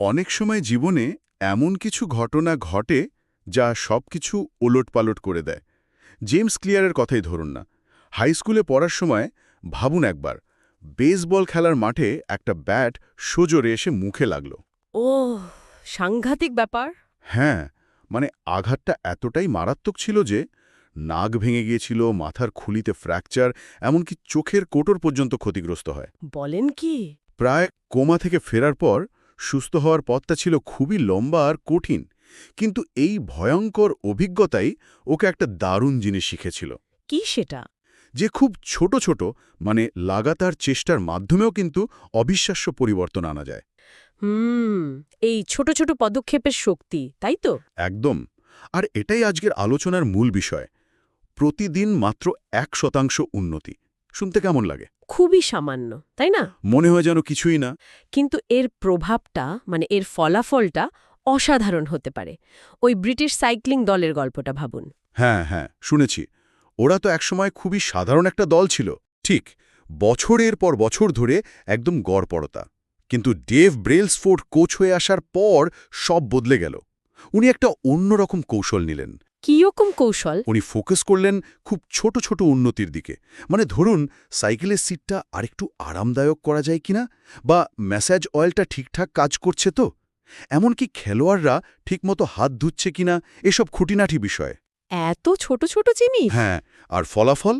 অনেক সময় জীবনে এমন কিছু ঘটনা ঘটে যা সবকিছু ওলটপালট করে দেয়। জেমস ক্লিয়ারের কথাই ধরুন না। হাই স্কুলে পড়ার সময় ভাবুন একবার বেসবল খেলার মাঠে একটা ব্যাট সোজরে এসে মুখে লাগল। ও সাংঘাতিক ব্যাপার। হ্যাঁ মানে আঘাতটা এতটাই মারাত্মক ছিল যে নাক ভেঙে গিয়েছিল মাথার খুলিতে ফ্র্যাকচার এমনকি চোখের কোটর পর্যন্ত ক্ষতিগ্রস্ত হয়। বলেন কি? প্রায় কোমা থেকে ফেরার পর সুস্থ হওয়ার পথটা ছিল খুবই লম্বা আর কঠিন কিন্তু এই ভয়ঙ্কর অভিজ্ঞতাই ওকে একটা দারুণ জিনিস শিখেছিল। কি সেটা? যে খুব ছোট ছোট মানে লাগাতার চেষ্টার মাধ্যমেও কিন্তু অবিশ্বাস্য পরিবর্তন আনা যায়। হুম এই ছোট ছোট পদক্ষেপের শক্তি তাই তো? একদম আর এটাই আজকের আলোচনার মূল বিষয়। প্রতিদিন মাত্র এক শতাংশ উন্নতি। শুনতে কেমন লাগে? খুবই সামান্য তাই না? মনে হয় যেন কিছুই না। কিন্তু এর প্রভাবটা মানে এর ফলাফলটা অসাধারণ হতে পারে। ওই ব্রিটিশ সাইক্লিং দলের গল্পটা ভাবুন। হ্যাঁ হ্যাঁ শুনেছি। ওরা তো একসময় খুবই সাধারণ একটা দল ছিল। ঠিক বছরের পর বছর ধরে একদম গড়পড়তা। কিন্তু ডেভ ব্রেলসফোর্ড কোচ হয়ে আসার পর সব বদলে গেল। উনি একটা অন্যরকম কৌশল নিলেন। কীরকম কৌশল? উনি ফোকাস করলেন খুব ছোট ছোট উন্নতির দিকে। মানে ধরুন সাইকেলের সিটটা আরেকটু আরামদায়ক করা যায় কিনা? বা ম্যাসাজ অয়েলটা ঠিকঠাক কাজ করছে তো? এমনকি খেলোয়াড়রা ঠিকমতো হাত ধুচ্ছে কিনা? এসব খুঁটিনাটি বিষয়। এত ছোট ছোট জিনিস? হ্যাঁ আর ফলাফল?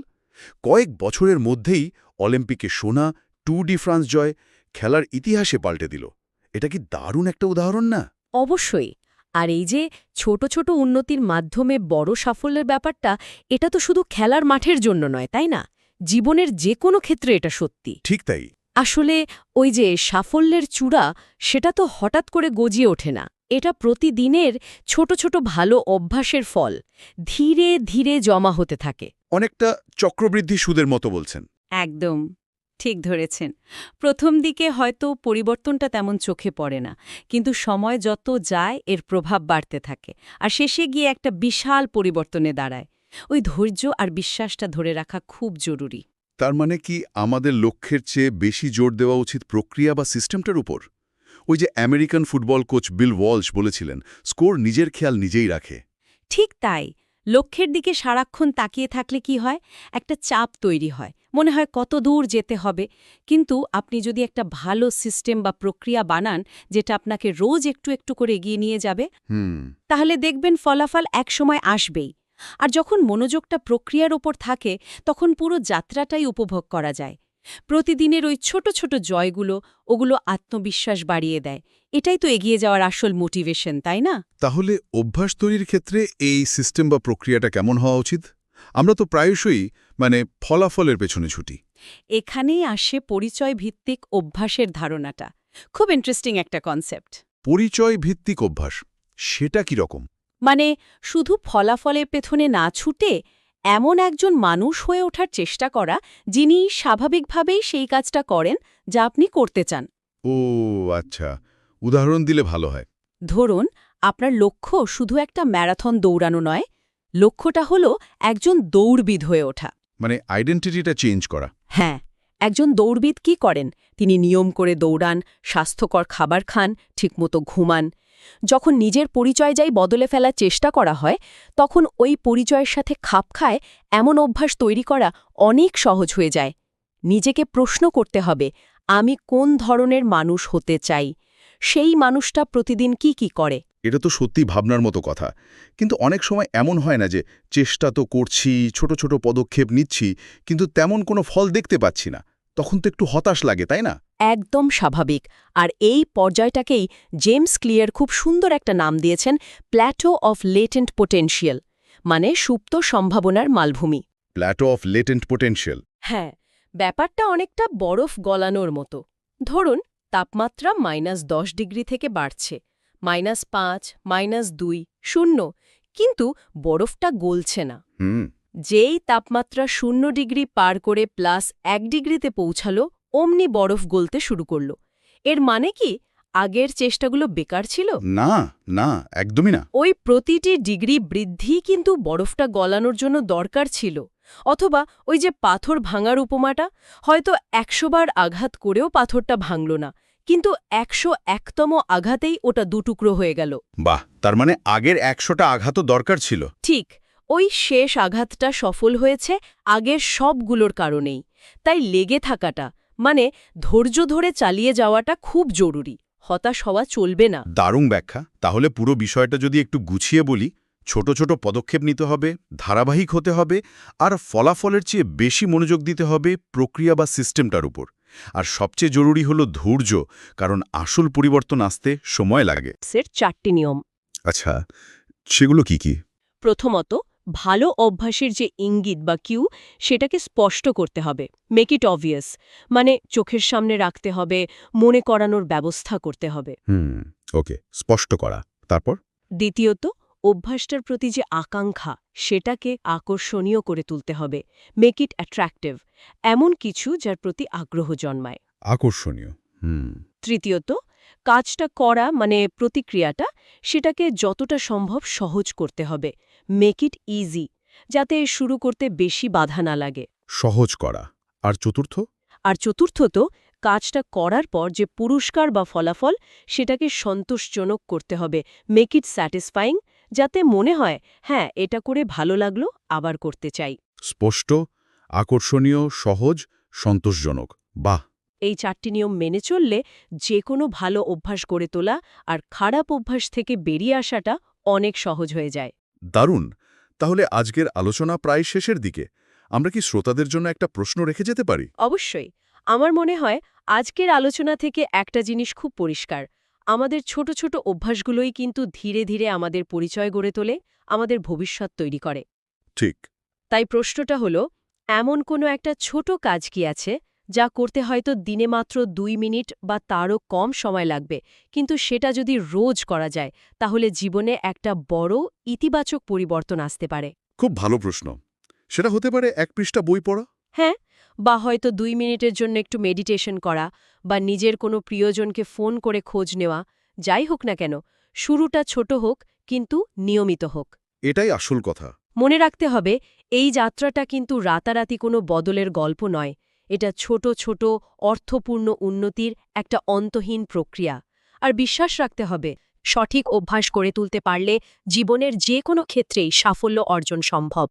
কয়েক বছরের মধ্যেই অলিম্পিকে সোনা টু ডি ফ্রান্স জয় খেলার ইতিহাসে পাল্টে দিল। এটা কি দারুণ একটা উদাহরণ না? অবশ্যই। আর এই যে ছোট ছোট উন্নতির মাধ্যমে বড় সাফল্যের ব্যাপারটা এটা তো শুধু খেলার মাঠের জন্য নয় তাই না? জীবনের যে কোনো ক্ষেত্রে এটা সত্যি। ঠিক তাই। আসলে ওই যে সাফল্যের চূড়া সেটা তো হঠাৎ করে গজিয়ে ওঠে না। এটা প্রতিদিনের ছোট ছোট ভালো অভ্যাসের ফল ধীরে ধীরে জমা হতে থাকে। অনেকটা চক্রবৃদ্ধি সুদের মতো বলছেন। একদম। ঠিক ধরেছেন। প্রথম দিকে হয়তো পরিবর্তনটা তেমন চোখে পড়ে না কিন্তু সময় যত যায় এর প্রভাব বাড়তে থাকে। আর শেষে গিয়ে একটা বিশাল পরিবর্তনে দাঁড়ায়। ওই ধৈর্য আর বিশ্বাসটা ধরে রাখা খুব জরুরি। তার মানে কি আমাদের লক্ষ্যের চেয়ে বেশি জোর দেওয়া উচিত প্রক্রিয়া বা সিস্টেমটার উপর? ওই যে American football coach Bill Walsh বলেছিলেন স্কোর নিজের খেয়াল নিজেই রাখে। ঠিক তাই। লক্ষ্যের দিকে সারাক্ষণ তাকিয়ে থাকলে কি হয়? একটা চাপ তৈরি হয়। মনে হয় কত দূর যেতে হবে। কিন্তু আপনি যদি একটা ভালো সিস্টেম বা প্রক্রিয়া বানান যেটা আপনাকে রোজ একটু একটু করে এগিয়ে নিয়ে যাবে তাহলে দেখবেন ফলাফল একসময় আসবেই। আর যখন মনোযোগটা প্রক্রিয়ার ওপর থাকে তখন পুরো যাত্রাটাই উপভোগ করা যায়। প্রতিদিনের ওই ছোট ছোট জয়গুলো ওগুলো আত্মবিশ্বাস বাড়িয়ে দেয়। এটাই তো এগিয়ে যাওয়ার আসল মোটিভেশন তাই না? তাহলে অভ্যাস তৈরির ক্ষেত্রে এই সিস্টেম বা প্রক্রিয়াটা কেমন হওয়া উচিত? আমরা তো প্রায়শই মানে ফলাফলের পেছনে ছুটি। এখানেই আসে পরিচয় ভিত্তিক অভ্যাসের ধারণাটা। খুব ইন্টারেস্টিং একটা কনসেপ্ট পরিচয় ভিত্তিক অভ্যাস সেটা কি রকম? মানে শুধু ফলাফলের পেছনে না ছুটে এমন একজন মানুষ হয়ে ওঠার চেষ্টা করা যিনি স্বাভাবিকভাবেই সেই কাজটা করেন যা আপনি করতে চান। ও আচ্ছা। উদাহরণ দিলে ভালো হয়। ধরুন আপনার লক্ষ্য শুধু একটা ম্যারাথন দৌড়ানো নয় লক্ষ্যটা হলো একজন দৌড়বিদ হয়ে ওঠা। মানে আইডেন্টিটিটা চেঞ্জ করা। হ্যাঁ একজন দৌড়বিদ কি করেন? তিনি নিয়ম করে দৌড়ান স্বাস্থ্যকর খাবার খান ঠিকমতো ঘুমান। যখন নিজের পরিচয় যাই বদলে ফেলার চেষ্টা করা হয়, তখন ওই পরিচয়ের সাথে খাপ খায় এমন অভ্যাস তৈরি করা অনেক সহজ হয়ে যায়। নিজেকে প্রশ্ন করতে হবে, আমি কোন ধরনের মানুষ হতে চাই? সেই মানুষটা প্রতিদিন কি কি করে? এটা তো সত্যি ভাবনার মতো কথা। কিন্তু অনেক সময় এমন হয় না যে, চেষ্টা তো করছি, ছোট ছোট পদক্ষেপ নিচ্ছি, কিন্তু তেমন কোনো ফল দেখতে পাচ্ছি না। তখন তো একটু হতাশ লাগে তাই না? একদম স্বাভাবিক। আর এই পর্যায়টাকেই জেমস ক্লিয়ার খুব সুন্দর একটা নাম দিয়েছেন প্ল্যাটো অফ লেটেন্ট পোটেনশিয়াল মানে সুপ্ত সম্ভাবনার মালভূমি। প্ল্যাটো অফ লেটেন্ট পোটেনশিয়াল হ্যাঁ ব্যাপারটা অনেকটা বরফ গলানোর মতো। ধরুন তাপমাত্রা মাইনাস দশ ডিগ্রি থেকে বাড়ছে মাইনাস পাঁচ মাইনাস দুই শূন্য কিন্তু বরফটা গলছে না। হুম। যেই তাপমাত্রা শূন্য ডিগ্রি পার করে প্লাস এক ডিগ্রিতে পৌঁছালো অমনি বরফ গলতে শুরু করল। এর মানে কি আগের চেষ্টাগুলো বেকার ছিল? না না একদমই না। ওই প্রতিটি ডিগ্রি বৃদ্ধি কিন্তু বরফটা গলানোর জন্য দরকার ছিল। অথবা ওই যে পাথর ভাঙার উপমাটা হয়তো একশোবার আঘাত করেও পাথরটা ভাঙল না কিন্তু একশো একতম আঘাতেই ওটা দুটুকরো হয়ে গেল। বাহ তার মানে আগের একশোটা আঘাতও দরকার ছিল। ঠিক ওই শেষ আঘাতটা সফল হয়েছে আগের সবগুলোর কারণেই। তাই লেগে থাকাটা মানে ধৈর্য ধরে চালিয়ে যাওয়াটা খুব জরুরি হতাশ হওয়া চলবে না। দারুণ ব্যাখ্যা। তাহলে পুরো বিষয়টা যদি একটু গুছিয়ে বলি ছোট ছোট পদক্ষেপ নিতে হবে ধারাবাহিক হতে হবে আর ফলাফলের চেয়ে বেশি মনোযোগ দিতে হবে প্রক্রিয়া বা সিস্টেমটার উপর। আর সবচেয়ে জরুরি হলো ধৈর্য কারণ আসল পরিবর্তন আসতে সময় লাগে। সের চারটি নিয়ম। আচ্ছা সেগুলো কি কি? প্রথমত ভালো অভ্যাসের যে ইঙ্গিত বা কিউ সেটাকে স্পষ্ট করতে হবে। মেক ইট অবভিয়াস মানে চোখের সামনে রাখতে হবে মনে করানোর ব্যবস্থা করতে হবে। হুম ওকে স্পষ্ট করা। তারপর? দ্বিতীয়ত অভ্যাসটার প্রতি যে আকাঙ্ক্ষা সেটাকে আকর্ষণীয় করে তুলতে হবে। মেক ইট অ্যাট্রাক্টিভ এমন কিছু যার প্রতি আগ্রহ জন্মায়। আকর্ষণীয় হুম। তৃতীয়ত কাজটা করা মানে প্রতিক্রিয়াটা সেটাকে যতটা সম্ভব সহজ করতে হবে। মেক ইট ইজি যাতে শুরু করতে বেশি বাধা না লাগে। সহজ করা। আর চতুর্থ? আর চতুর্থত কাজটা করার পর যে পুরস্কার বা ফলাফল সেটাকে সন্তোষজনক করতে হবে। মেক ইট স্যাটিসফাইং যাতে মনে হয় হ্যাঁ এটা করে ভালো লাগল আবার করতে চাই। স্পষ্ট আকর্ষণীয় সহজ সন্তোষজনক। বাহ! এই চারটি নিয়ম মেনে চললে যে কোনো ভালো অভ্যাস গড়ে তোলা আর খারাপ অভ্যাস থেকে বেরিয়ে আসাটা অনেক সহজ হয়ে যায়। দারুণ! তাহলে আজকের আলোচনা প্রায় শেষের দিকে। আমরা কি শ্রোতাদের জন্য একটা প্রশ্ন রেখে যেতে পারি? অবশ্যই। আমার মনে হয় আজকের আলোচনা থেকে একটা জিনিস খুব পরিষ্কার। আমাদের ছোট ছোট অভ্যাসগুলোই কিন্তু ধীরে ধীরে আমাদের পরিচয় গড়ে তোলে আমাদের ভবিষ্যৎ তৈরি করে। ঠিক। তাই প্রশ্নটা হলো এমন কোনো একটা ছোট কাজ কি আছে যা করতে হয়তো দিনে মাত্র দুই মিনিট বা তারও কম সময় লাগবে কিন্তু সেটা যদি রোজ করা যায় তাহলে জীবনে একটা বড় ইতিবাচক পরিবর্তন আসতে পারে। খুব ভালো প্রশ্ন। সেটা হতে পারে এক পৃষ্ঠা বই পড়া? হ্যাঁ বা হয়তো দুই মিনিটের জন্য একটু মেডিটেশন করা বা নিজের কোনো প্রিয়জনকে ফোন করে খোঁজ নেওয়া যাই হোক না কেন শুরুটা ছোট হোক কিন্তু নিয়মিত হোক। এটাই আসল কথা। মনে রাখতে হবে এই যাত্রাটা কিন্তু রাতারাতি কোনো বদলের গল্প নয়। এটা ছোট ছোট, অর্থপূর্ণ উন্নতির একটা অন্তহীন প্রক্রিয়া। আর বিশ্বাস রাখতে হবে, সঠিক অভ্যাস করে তুলতে পারলে জীবনের যে কোনো ক্ষেত্রেই সাফল্য অর্জন সম্ভব।